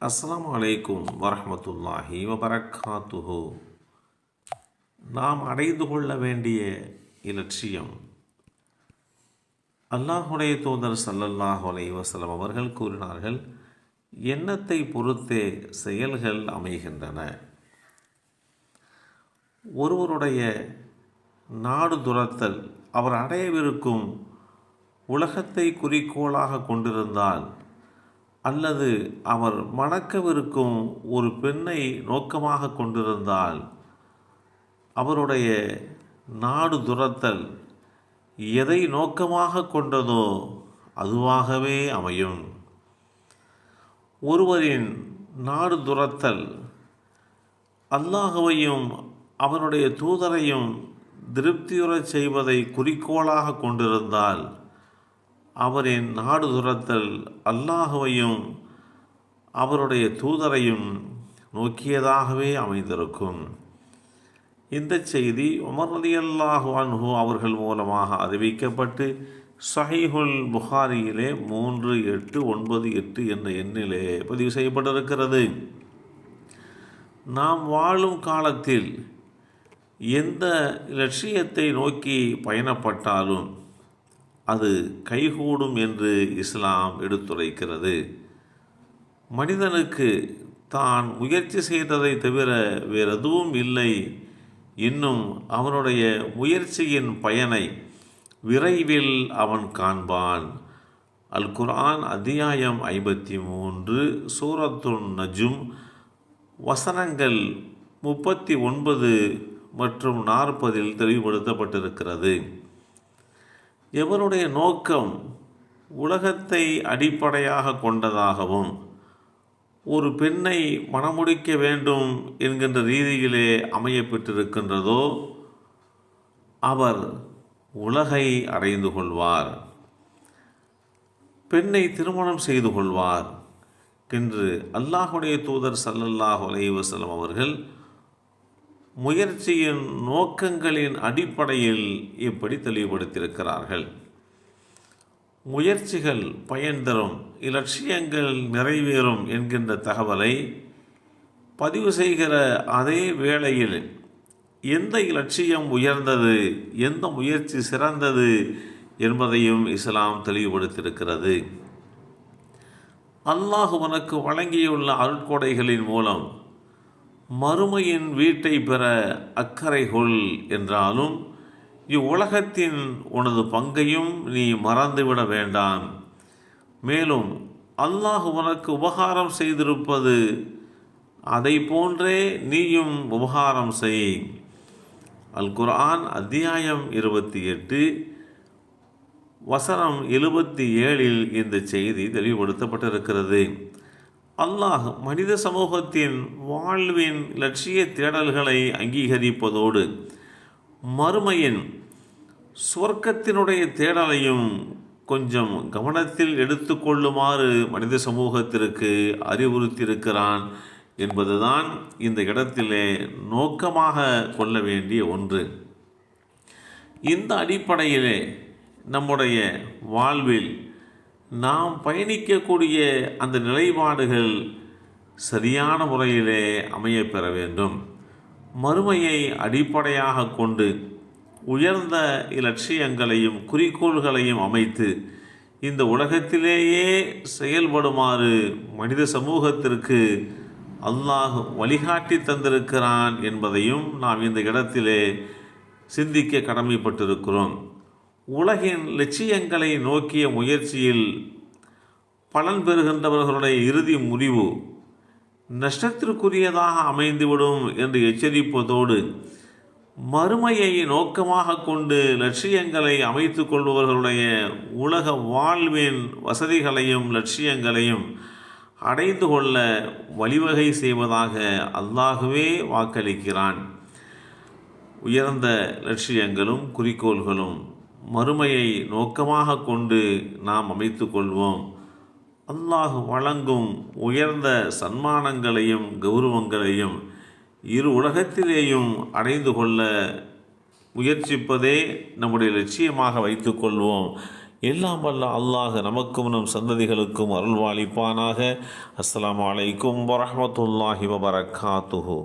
அஸ்லாம் அலைக்கும் வரமத்துல்லாஹி வபரக்காத்துஹு. நாம் அடைந்து கொள்ள வேண்டிய இலட்சியம் அல்லாஹுடைய தூதர் சல்லல்லாஹ் வலைவசலம் அவர்கள் கூறினார்கள் எண்ணத்தை பொறுத்தே செயல்கள் அமைகின்றன ஒருவருடைய நாடு துரத்தல் அவர் அடையவிருக்கும் உலகத்தை குறிக்கோளாக கொண்டிருந்தால் அல்லது அவர் மணக்கவிருக்கும் ஒரு பெண்ணை நோக்கமாக கொண்டிருந்தால் அவருடைய நாடு துரத்தல் எதை நோக்கமாக கொண்டதோ அதுவாகவே அமையும். ஒருவரின் நாடு துரத்தல் அல்லாஹுவையும் அவனுடைய தூதரையும் திருப்தியுறச் செய்வதை குறிக்கோளாக கொண்டிருந்தால் அவரின் நாடு துரத்தல் அல்லாஹுவையும் அவருடைய தூதரையும் நோக்கியதாகவே அமைந்திருக்கும். இந்த செய்தி உமர் அலி அல்லாஹு அன்ஹு அவர்கள் மூலமாக அறிவிக்கப்பட்டு சஹீஹுல் புகாரியிலே மூன்று எட்டு ஒன்பது எட்டு என்ற எண்ணிலே பதிவு செய்யப்பட்டிருக்கிறது. நாம் வாழும் காலத்தில் எந்த லட்சியத்தை நோக்கி பயணப்பட்டாலும் அது கைகூடும் என்று இஸ்லாம் எடுத்துரைக்கிறது. மனிதனுக்கு தான் முயற்சி செய்ததை தவிர வேறு எதுவும் இல்லை. இன்னும் அவனுடைய முயற்சியின் பயனை விரைவில் அவன் காண்பான். அல் குர்ஆன் அத்தியாயம் ஐம்பத்தி மூன்று சூரத்துன் நஜும் வசனங்கள் முப்பத்தி ஒன்பது மற்றும் நாற்பதில் தெளிவுபடுத்தப்பட்டிருக்கிறது. எவருடைய நோக்கம் உலகத்தை அடிப்படையாக கொண்டதாகவும் ஒரு பெண்ணை மணமுடிக்க வேண்டும் என்கின்ற ரீதியிலே அமையப்பெற்றிருக்கின்றதோ அவர் உலகை அடைந்து கொள்வார். பெண்ணை திருமணம் செய்து கொள்வார் என்று அல்லாஹுடைய தூதர் சல்லல்லாஹ் அலைவசலம் அவர்கள் முயற்சியின் நோக்கங்களின் அடிப்படையில் இப்படி தெளிவுபடுத்தியிருக்கிறார்கள். முயற்சிகள் பயன் தரும் இலட்சியங்கள் நிறைவேறும் என்கின்ற தகவலை பதிவு செய்கிற அதே வேளையில் எந்த இலட்சியம் உயர்ந்தது எந்த முயற்சி சிறந்தது என்பதையும் இஸ்லாம் தெளிவுபடுத்தியிருக்கிறது. அல்லாஹ் உனக்கு வழங்கியுள்ள அருட்கொடைகளின் மூலம் மறுமையின் வீட்டை பெற அக்கறை கொள் என்றாலும் இவ்வுலகத்தின் உனது பங்கையும் நீ மறந்துவிட வேண்டாம். மேலும் அல்லாஹ் உனக்கு உபகாரம் செய்திருப்பது அதை போன்றே நீயும் உபகாரம் செய். அல் குர்ஆன் அத்தியாயம் இருபத்தி எட்டு வசனம் எழுபத்தி ஏழில் இந்த செய்தி தெளிவுபடுத்தப்பட்டிருக்கிறது. அல்லாஹ் மனித சமூகத்தின் வாழ்வின் லட்சிய தேடல்களை அங்கீகரிப்பதோடு மறுமையின் சுவர்க்கத்தினுடைய தேடலையும் கொஞ்சம் கவனத்தில் எடுத்துக்கொள்ளுமாறு மனித சமூகத்திற்கு அறிவுறுத்தியிருக்கிறான் என்பதுதான் இந்த இடத்திலே நோக்கமாக கொள்ள வேண்டிய ஒன்று. இந்த அடிப்படையிலே நம்முடைய வாழ்வில் நாம் பயணிக்கக்கூடிய அந்த நிலைப்பாடுகள் சரியான முறையிலே அமையப்பெற வேண்டும். மறுமையை அடிப்படையாக கொண்டு உயர்ந்த இலட்சியங்களையும் குறிக்கோள்களையும் அமைத்து இந்த உலகத்திலேயே செயல்படுமாறு மனித சமூகத்திற்கு அல்லாஹ் வழிகாட்டி தந்திருக்கிறான் என்பதையும் நாம் இந்த இடத்திலே சிந்திக்க கடமைப்பட்டிருக்கிறோம். உலகின் லட்சியங்களை நோக்கிய முயற்சியில் பலன் பெறுகின்றவர்களுடைய இறுதி முடிவு நஷ்டத்திற்குரியதாக அமைந்துவிடும் என்று எச்சரிப்பதோடு மறுமையை நோக்கமாக கொண்டு லட்சியங்களை அமைத்து கொள்பவர்களுடைய உலக வாழ்வின் வசதிகளையும் லட்சியங்களையும் அடைந்து கொள்ள வழிவகை செய்வதாக அல்லாகவே வாக்களிக்கிறான். உயர்ந்த லட்சியங்களும் குறிக்கோள்களும் மறுமையை நோக்கமாக கொண்டு நாம் அமைத்து கொள்வோம். அல்லாஹ் வழங்கும் உயர்ந்த சன்மானங்களையும் கௌரவங்களையும் இரு உலகத்திலேயும் அடைந்து கொள்ள முயற்சிப்பதே நம்முடைய லட்சியமாக வைத்துக்கொள்வோம் எல்லாம் வல்ல அல்லாஹ் நமக்கும் நம் சந்ததிகளுக்கும் அருள்வாளிப்பானாக. அஸ்லாம் அலைக்கும் வரமத்துல்லாஹி வபரகாத்துஹு